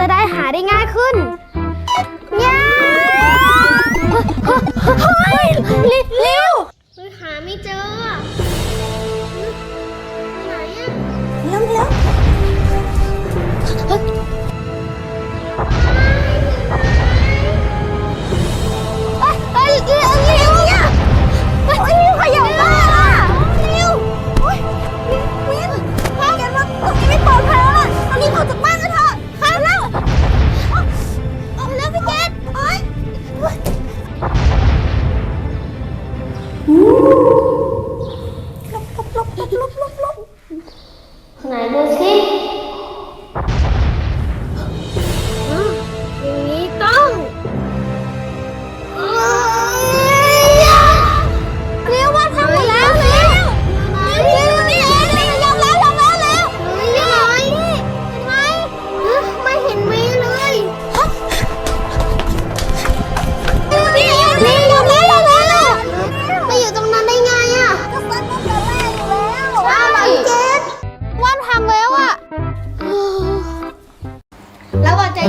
จะได้หาได้ง่ายขึ้น I don't see.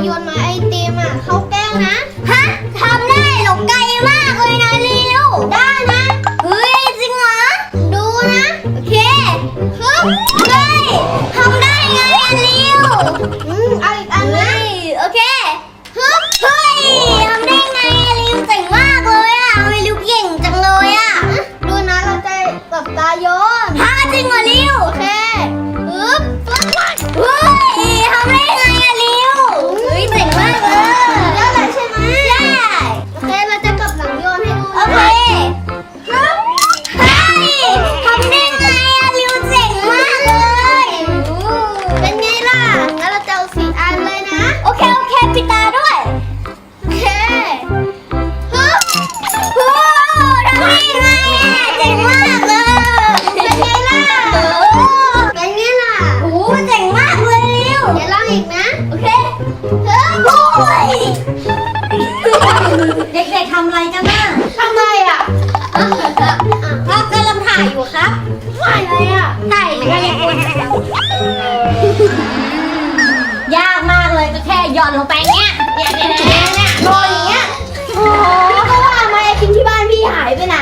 โยนมาไอติมอะเข้าแก้วนะ ฮะทำได้หลงไกลมากเลยนะลิวได้นะเฮ้ยจริงเหรอ ดูนะ โอเคฮึบเฮ้ยทำได้ไงอะลิวอืมเอาอีกอันนะโอเคฮึบเฮ้ยทำได้ไงอะลิวเจ๋งมากเลยอะทำไลิวเก่งจังเลยอะ ดูนะเราจะตบตาโยนฮะจริงเหรอลิว ทำอะไรกันน่ะทำไรอะก็กำลังถ่ายอยู่ครับ ถ่ายอะไรอะ ถ่ายเรือญี่ปุ่นยากมากเลยก็แค่หย่อนลงไปเนี้ยเนี่ยเนี่ยเนี่ยเนี่ยโรยอย่างเงี้ยโอ้พี่ก็ว่ามาไอติมที่บ้านพี่หายไปไหน